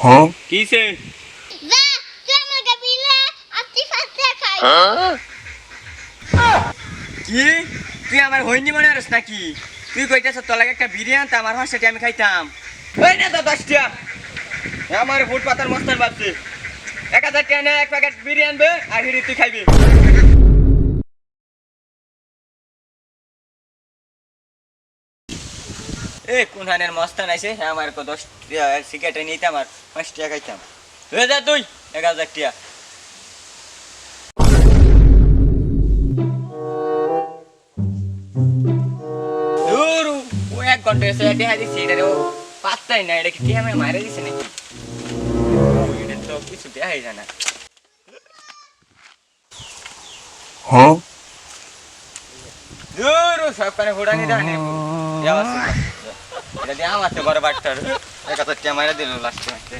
কিসে? যা তুই আমাকে বিলে আস্তি ফাস্তে খাই। কি? তুই আমার হইনি মনে হস নাকি? তুই কইতেছ তোর লাগে একটা বিরিয়ানি তা আমার হাসিটি আমি খাইতাম। ওই না তো দশটা। আমার ফুট পাতার মস্তার বাপছে এক হাজার টাকা নে এক প্যাকেট বিরিয়ানি বে আর হিরি তুই খাইবি। এ কোন হানের মস্তান আছে হ্যাঁ আমার কো দশ সিগারেট নিতে আমার পাঁচ টাকা খাইতাম। হয়ে যা তুই এক হাজার ও এক ঘণ্টা এসে দেখা দিচ্ছে এটা ও পাত্তাই না এটা কি টিয়া আমি মারা দিছে নাকি? এটা তো কিছু দেখাই যায় না। দূর সব কানে ঘোড়ানি দানি এটা দিয়ে আমার তো বড় বাট্টার এক হাজার টিয়া মারা দিল লাস্টে